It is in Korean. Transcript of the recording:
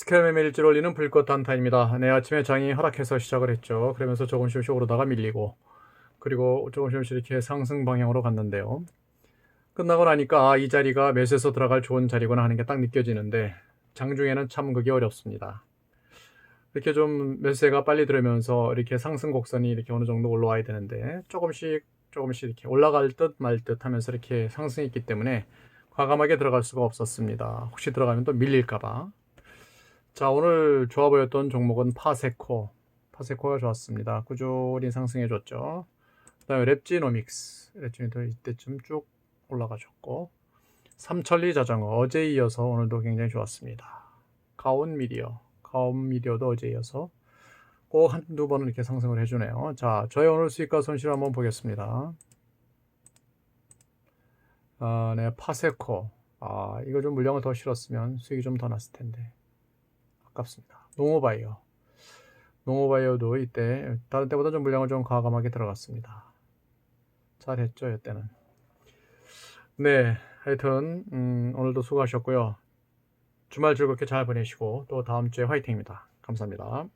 스캐매매 일지를 올리는 불꽃 단타입니다. 네, 아침에 장이 하락해서 시작을 했죠. 그러면서 조금씩 오르다가 밀리고, 그리고 조금씩 이렇게 상승 방향으로 갔는데요. 끝나고 나니까 아, 이 자리가 매수해서 들어갈 좋은 자리구나 하는 게 딱 느껴지는데, 장중에는 참 그게 어렵습니다. 이렇게 좀 매수세가 빨리 들어오면서 이렇게 상승 곡선이 이렇게 어느 정도 올라와야 되는데, 조금씩 조금씩 이렇게 올라갈 듯 말 듯 하면서 이렇게 상승했기 때문에 과감하게 들어갈 수가 없었습니다. 혹시 들어가면 또 밀릴까봐. 자, 오늘 좋아 보였던 종목은 파세코. 파세코가 좋았습니다. 꾸준히 상승해 줬죠. 그 다음에 랩지노믹스. 랩지노믹스 이때쯤 쭉 올라가셨고. 삼천리 자전거. 어제 이어서 오늘도 굉장히 좋았습니다. 가온 미디어. 가온 미디어도 어제 이어서 꼭 한두 번은 이렇게 상승을 해주네요. 자, 저희 오늘 수익과 손실 한번 보겠습니다. 아, 네, 파세코. 아, 이거 좀 물량을 더 실었으면 수익이 좀 더 났을 텐데. 아깝습니다. 농어바이어. 농어바이어도 이때 다른 때보다 좀 물량을 좀 과감하게 들어갔습니다. 잘했죠, 이때는. 네, 하여튼 음, 오늘도 수고하셨고요. 주말 즐겁게 잘 보내시고 또 다음 주에 화이팅입니다. 감사합니다.